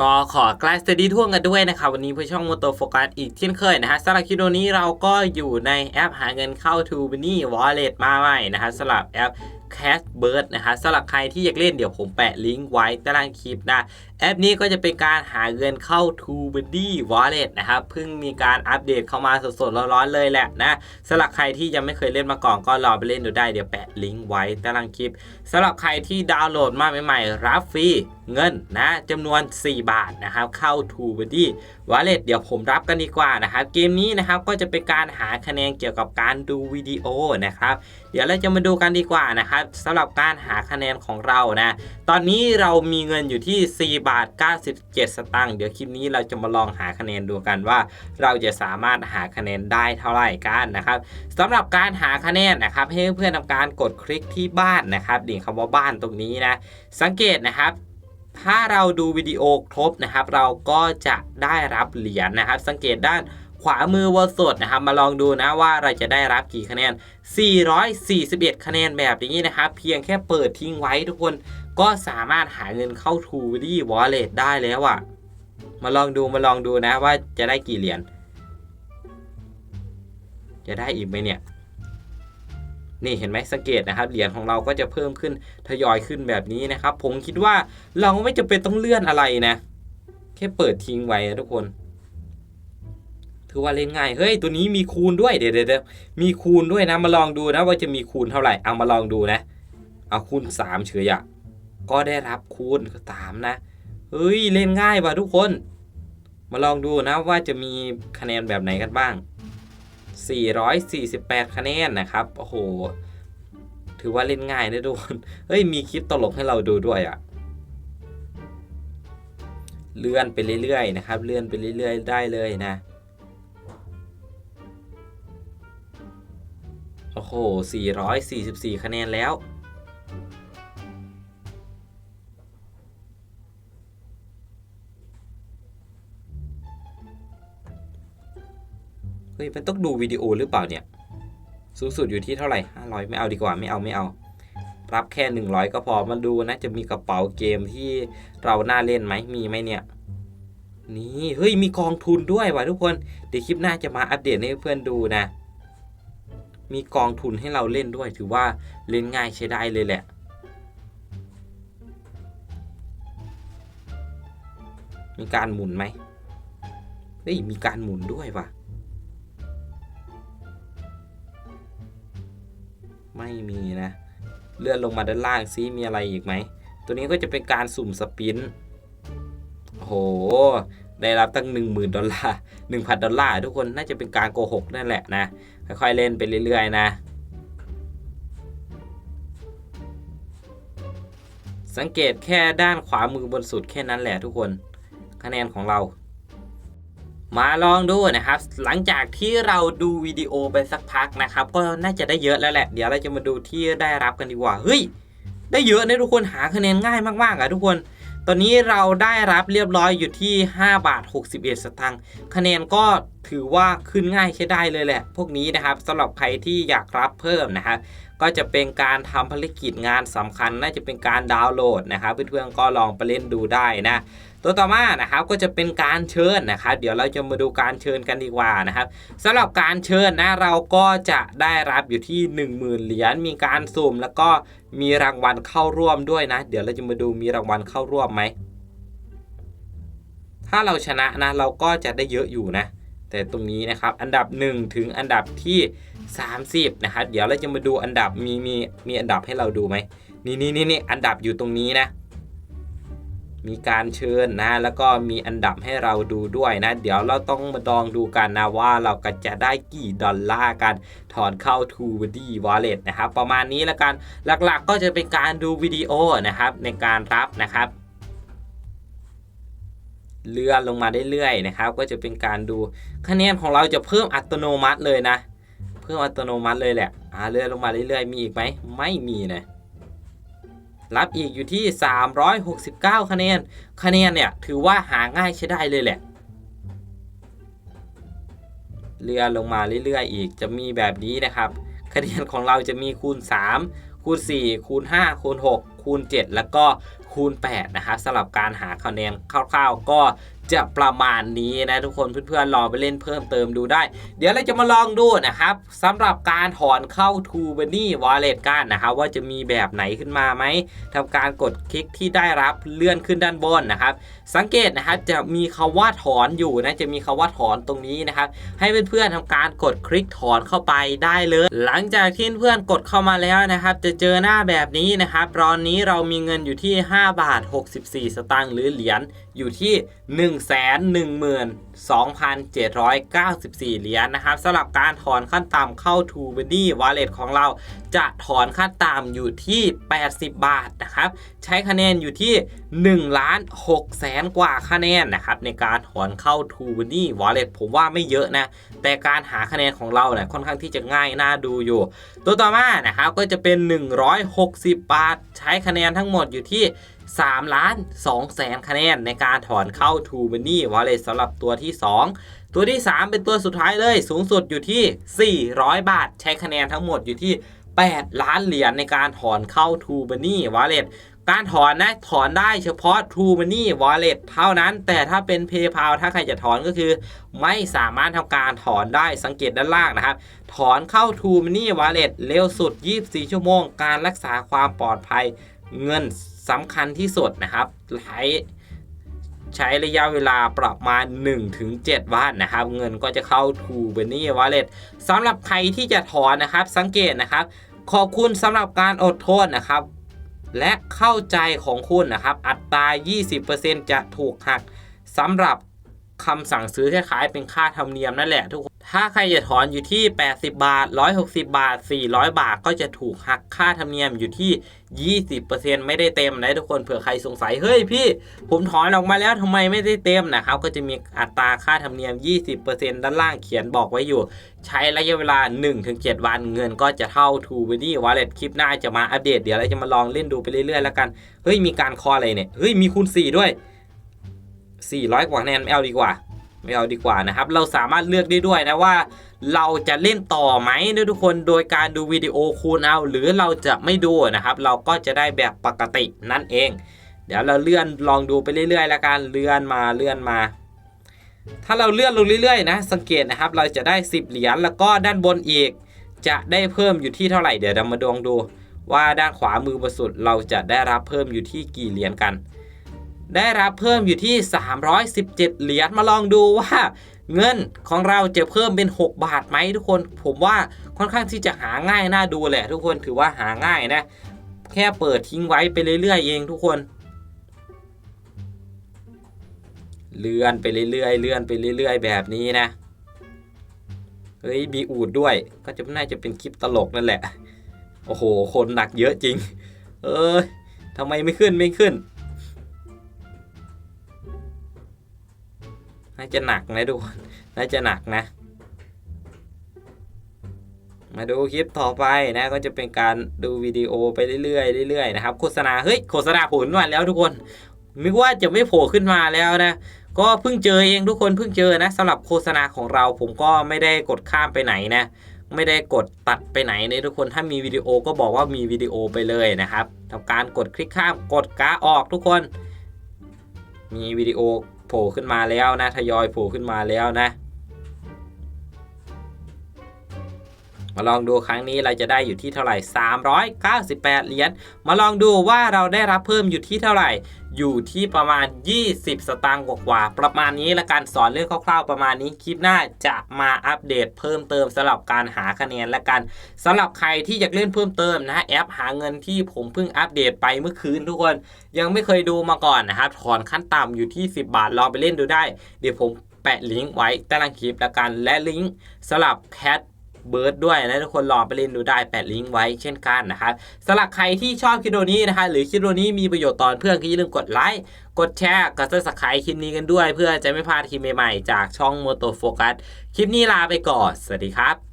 ก็ขอกลายสวัสดีทั่วกันด้วยนะครับวันนี้เพื่อช่องมอเตอร์โฟกัสอีกเช่นเคยนะฮะสำหรับคลิปนี้เราก็อยู่ในแอปหาเงินเข้า t ูบินี่วอลเล็ตมาใหม่นะฮะสำหรับแอป Cash Bird นะฮะสำหรับใครที่อยากเล่นเดี๋ยวผมแปะลิงก์ไว้ใต้ล่างคลิปนะ แอปนี้ก็จะเป็นการหาเงินเข้า t ูบ n นี่วอลเล็ตนะครับเพิ่งมีการอัปเดตเข้ามาสดๆร้อนๆเลยแหละนะสำหรับใครที่ยังไม่เคยเล่นมาก่อนก็ลองไปเล่นดูได้เดี๋ยวแปะลิงก์ไว้ใต้ล่างคลิปสำหรับใครที่ดาวน์โหลดมาใหม่ๆ รับฟรีเงินนะจำนวน 4 บาทนะครับเข้า t ูบ n นี่วอลเล็ตเดี๋ยวผมรับกันดีกว่านะครับเกมนี้นะครับก็จะเป็นการหาคะแนนเกี่ยวกับการดูวิดีโอนะครับเดี๋ยวเราจะมาดูกันดีกว่านะครับสำหรับการหาคะแนนของเรานะตอนนี้เรามีเงินอยู่ที่ 4 บาทาท 97 สตางค์เดี๋ยวคลิปนี้เราจะมาลองหาคะแนนดูกันว่า เราจะสามารถหาคะแนนได้เท่าไหร่กันนะครับสำหรับการหาคะแนนนะครับ ให้เพื่อนๆทำการกดคลิกที่บ้านนะครับดิ่งคำว่าบ้านตรงนี้นะ สังเกตนะครับถ้าเราดูวิดีโอครบนะครับ เราก็จะได้รับเหรียญนะครับ สังเกตด้านขวามือบนสุดนะครับ มาลองดูนะว่าเราจะได้รับกี่คะแนน 441 คะแนนแบบนี้นะครับ เพียงแค่เปิดทิ้งไว้ทุกคน ก็สามารถหาเงินเข้า t ูดี้วอลเล็ตได้แล้วอะ่ะ มาลองดูมาลองดูนะว่าจะได้กี่เหรียญ จะได้อีกไหมเนี่ย นี่เห็นไหมสังเกตนะครับ เหรียญของเราก็จะเพิ่มขึ้นทยอยขึ้นแบบนี้นะครับ ผมคิดว่าเราไม่จำเป็นต้องเลื่อนอะไรนะ แค่เปิดทิ้งไว้นะทุกคนถือว่าเล่นง่าย เฮ้ย ตัวนี้มีคูณด้วย เดี๋ยวเดี๋ยวมีคูณด้วยนะ มาลองดูนะว่าจะมีคูณเท่าไหร่ เอามาลองดูนะ เอาคูณสามเฉยอะ ก็ได้รับคูณสามนะเฮ้ยเล่นง่ายว่ะทุกคน มาลองดูนะว่าจะมีคะแนนแบบไหนกันบ้าง 448 คะแนนนะครับ โอ้โห ถือว่าเล่นง่ายนะทุกคน เฮ้ย มีคลิปตลกให้เราดูด้วยอะ่ะ เลื่อนไปเรื่อยๆนะครับ เลื่อนไปเรื่อยๆ ได้เลยนะ โอ้โห 444 คะแนนแล้ว ฮ้ยมันต้องดูวิดีโอหรือเปล่าเนี่ย สูงสุดอยู่ที่เท่าไหร่500 ไม่เอาดีกว่าไม่เอาไม่เอา รับแค่ 100 ก็พอมาดูนะ จะมีกระเป๋าเกมที่เราน่าเล่นไหมมีไหมเนี่ย นี่เฮ้ยมีกองทุนด้วยว่ะทุกคนเดี๋ยวคลิปหน้าจะมาอัปเดตให้เพื่อนดูนะ มีกองทุนให้เราเล่นด้วย ถือว่าเล่นง่ายใช้ได้เลยแหละมีการหมุนไหมเฮ้ยมีการหมุนด้วยว่ะ ไม่มีนะ เลื่อนลงมาด้านล่างซิมีอะไรอีกไหม ตัวนี้ก็จะเป็นการสุ่มสปินโอ้โห ได้รับตั้ง 10,000 ดอลลาร์ 1,000 ดอลลาร์ทุกคนน่าจะเป็นการโกหกนั่นแหละนะ ค่อยๆเล่นไปเรื่อยๆนะ สังเกตแค่ด้านขวามือบนสุดแค่นั้นแหละทุกคน คะแนนของเรา มาลองดูนะครับ หลังจากที่เราดูวิดีโอไปสักพักนะครับ ก็น่าจะได้เยอะแล้วแหละ เดี๋ยวเราจะมาดูที่ได้รับกันดีกว่า เฮ้ย ได้เยอะนะทุกคน หาคะแนนง่ายมากๆอะทุกคน ตอนนี้เราได้รับเรียบร้อยอยู่ที่ 5 บาท 61 สตางค์ คะแนนก็ถือว่าขึ้นง่ายใช้ได้เลยแหละ พวกนี้นะครับสำหรับใครที่อยากรับเพิ่มนะครับ ก็จะเป็นการทำภารกิจงานสำคัญ น่าจะเป็นการดาวน์โหลดนะครับ เพื่อนๆก็ลองไปเล่นดูได้นะตัวต่อมานะครับก็จะเป็นการเชิญนะครับ เดี๋ยวเราจะมาดูการเชิญกันดีกว่านะครับสำหรับการเชิญนะเราก็จะได้รับอยู่ที่ 10,000 เหรียญมีการสุ่มแล้วก็มีรางวัลเข้าร่วมด้วยนะ เดี๋ยวเราจะมาดูมีรางวัลเข้าร่วมไหมถ้าเราชนะนะเราก็จะได้เยอะอยู่นะ แต่ตรงนี้นะครับอันดับ 1 ถึงอันดับที่ 30 นะครับ เดี๋ยวเราจะมาดูอันดับมีมีมีอันดับให้เราดูไหมนี่นี่นี่นี่อันดับอยู่ตรงนี้นะ มีการเชิญนะแล้วก็มีอันดับให้เราดูด้วยนะ เดี๋ยวเราต้องมาดองดูกันนะว่าเราก็จะได้กี่ดอลลาร์กันถอนเข้า t ู b ดี Wallet นะครับ ประมาณนี้ล้วกันหลักๆก็จะเป็นการดูวิดีโอนะครับในการรับนะครับ เลื่อนลงมาได้เรื่อยๆนะครับ ก็จะเป็นการดูคะแนนของเราจะเพิ่มอัตโนมัติเลยนะ เพิ่มอัตโนมัติเลยแหละอ่าเลื่อนลงมาเรื่อยๆมีอีกไหมไม่มีนะรับอีกอยู่ที่ 369 คะแนน คะแนนเนี่ยถือว่าหาง่ายใช้ได้เลยแหละ เลื่อนลงมาเรื่อยๆ อีกจะมีแบบนี้นะครับ คะแนนของเราจะมีคูณ 3 คูณ 4 คูณ 5 คูณ 6 คูณ 7 แล้วก็ คูณ8นะครับสำหรับการหาคะแนนคร่าวๆ ก็ จะประมาณนี้นะทุกคนเพื่อนๆลองไปเล่นเพิ่มเติมดูได้ เดี๋ยวเราจะมาลองดูนะครับสำหรับการถอนเข้า t o b a n y Wallet กันนะครับว่าจะมีแบบไหนขึ้นมาไหมทำการกดคลิกที่ได้รับเลื่อนขึ้นด้านบนนะครับ สังเกตนะครับจะมีคาว่าถอนอยู่นะจะมีคาว่าถอนตรงนี้นะครับ ให้เพื่อนๆทำการกดคลิกถอนเข้าไปได้เลย หลังจากที่เพื่อนกดเข้ามาแล้วนะครับ จะเจอหน้าแบบนี้นะครับตอนนี้เรามีเงินอยู่ที่ 5 บาท 64 สตางค์หรือเหรียญอยู่ที่1 1 2,794 เหรียญนะครับสำหรับการถอนขั้นต่ำเข้า t o b a n y Wallet ของเรา จะถอนขั้นต่ำอยู่ที่ 80 บาทนะครับ ใช้คะแนนอยู่ที่1ล้าน6แสนกว่าคะแนนนะครับ ในการถอนเข้า t o b a n y Wallet ผมว่าไม่เยอะนะ แต่การหาคะแนนของเราเนี่ยค่อนข้างที่จะง่ายน่าดูอยู่ ตัวต่อมานะครับก็จะเป็น 160 บาท ใช้คะแนนทั้งหมดอยู่ที่ 3 ล้าน2แสนคะแนนในการถอนเข้า t o b a n y Wallet สำหรับตัวที่ 2 ตัวที่ 3 เป็นตัวสุดท้ายเลย สูงสุดอยู่ที่ 400 บาท ใช้คะแนนทั้งหมดอยู่ที่ 8 ล้านเหรียญในการถอนเข้า t o b a n y Wallet การถอนนะถอนได้เฉพาะ True Money Wallet เท่านั้น แต่ถ้าเป็น PayPal ถ้าใครจะถอนก็คือ ไม่สามารถทำการถอนได้สังเกตด้านล่างนะครับ ถอนเข้า True Money Wallet เร็วสุด 24 ชั่วโมง การรักษาความปลอดภัย เงินสำคัญที่สุดนะครับใช้ใช้ระยะเวลาประมาณ 1-7 วันนะครับ เงินก็จะเข้า True Money Wallet สำหรับใครที่จะถอนนะครับ สังเกตนะครับ ขอบคุณสำหรับการอดทนนะครับ และเข้าใจของคุณนะครับ อัตรา 20%จะถูกหักสำหรับคำสั่งซื้อคล้ายๆเป็นค่าธรรมเนียมนั่นแหละทุกคน ถ้าใครจะถอนอยู่ที่ 80 บาท 160 บาท 400 บาทก็จะถูกหักค่าธรรมเนียมอยู่ที่ 20%ไม่ได้เต็มนะทุกคนเผื่อใครสงสัย เฮ้ยพี่ ผมถอนออกมาแล้วทำไมไม่ได้เต็มนะครับ ก็จะมีอัตราค่าธรรมเนียม 20%ด้านล่างเขียนบอกไว้อยู่ ใช้ระยะเวลา 1-7 วันเงินก็จะเท่า t o b a n y Wallet คลิปหน้าจะมาอัปเดตเดี๋ยวเราจะมาลองเล่นดูไปเรื่อยๆแล้วกัน เฮ้ยมีการคออะไรเนี่ย เฮ้ยมีคูณ4ด้วย 400 กว่าแนนไม่เอาดีกว่า ไม่เอาดีกว่านะครับ เราสามารถเลือกได้ด้วยนะว่า เราจะเล่นต่อไหมนะทุกคนโดยการดูวิดีโอคูณเอา หรือเราจะไม่ดูนะครับ เราก็จะได้แบบปกตินั่นเอง เดี๋ยวเราเลื่อนลองดูไปเรื่อยๆแล้วกันเลื่อนมาเลื่อนมา ถ้าเราเลื่อนลงเรื่อยๆนะ สังเกตนะครับ เราจะได้ 10 เหรียญแล้วก็ด้านบนอีก จะได้เพิ่มอยู่ที่เท่าไหร่เดี๋ยวเรามาดวงดู ว่าด้านขวามือบนสุดเราจะได้รับเพิ่มอยู่ที่กี่เหรียญกัน ได้รับเพิ่มอยู่ที่ 317 เหรียญมาลองดูว่าเงินของเราจะเพิ่มเป็น 6 บาทไหมทุกคน ผมว่าค่อนข้างที่จะหาง่ายน่าดูแหละ ทุกคนถือว่าหาง่ายนะ แค่เปิดทิ้งไว้ไปเรื่อยๆเองทุกคน เลื่อนไปเรื่อยๆเลื่อนไปเรื่อยๆ แบบนี้นะเฮ้ยมีอูดด้วยก็จะน่าจะเป็นคลิปตลกนั่นแหละ โอ้โห คนหนักเยอะจริง เออทำไมไม่ขึ้นไม่ขึ้น น่าจะหนักนะทุกคนน่าจะหนักนะ มาดูคลิปต่อไปนะก็จะเป็นการดูวิดีโอไปเรื่อยๆเรื่อยๆนะครับโฆษณาเฮ้ยโฆษณาโผล่มาแล้วทุกคนนึกว่าจะไม่โผล่ขึ้นมาแล้วนะก็เพิ่งเจอเองทุกคนเพิ่งเจอนะสำหรับโฆษณาของเราผมก็ไม่ได้กดข้ามไปไหนนะไม่ได้กดตัดไปไหนเลยทุกคนถ้ามีวิดีโอก็บอกว่ามีวิดีโอไปเลยนะครับทำการกดคลิกข้ามกดกาออกทุกคน มีวิดีโอ โผล่ขึ้นมาแล้วนะทยอยโผล่ขึ้นมาแล้วนะ มาลองดูครั้งนี้เราจะได้อยู่ที่เท่าไหร่ 398 เหรียญมาลองดูว่าเราได้รับเพิ่มอยู่ที่เท่าไหร่ อยู่ที่ประมาณ 20 สตางค์กว่าๆประมาณนี้ละการสอนเรื่องคร่าวๆประมาณนี้คลิปหน้าจะมาอัปเดตเพิ่มเติมสำหรับการหาคะแนนและกันสำหรับใครที่อยากเล่นเพิ่มเติมนะแอปหาเงินที่ผมเพิ่งอัปเดตไปเมื่อคืนทุกคน ยังไม่เคยดูมาก่อนนะครับถอนขั้นต่ำอยู่ที่ 10 บาทลองไปเล่นดูได้ เดี๋ยวผมแปะลิงก์ไว้ใต้ล่างคลิปละกันและลิงก์สำหรับแคท เบิร์ดด้วยนะทุกคนลองไปเล่นดูได้แปะลิงก์ไว้เช่นกันนะครับสำหรับใครที่ชอบคลิปวิดีโอนี้นะคะหรือคลิปวิดีโอนี้มีประโยชน์ตอนเพื่อนก็อย่าลืมกดไลค์กดแชร์กดซับสไครต์คลิปนี้กันด้วย เพื่อจะไม่พลาดคลิปใหม่ๆจากช่องโมโตโฟกัสคลิปนี้ลาไปก่อนสวัสดีครับ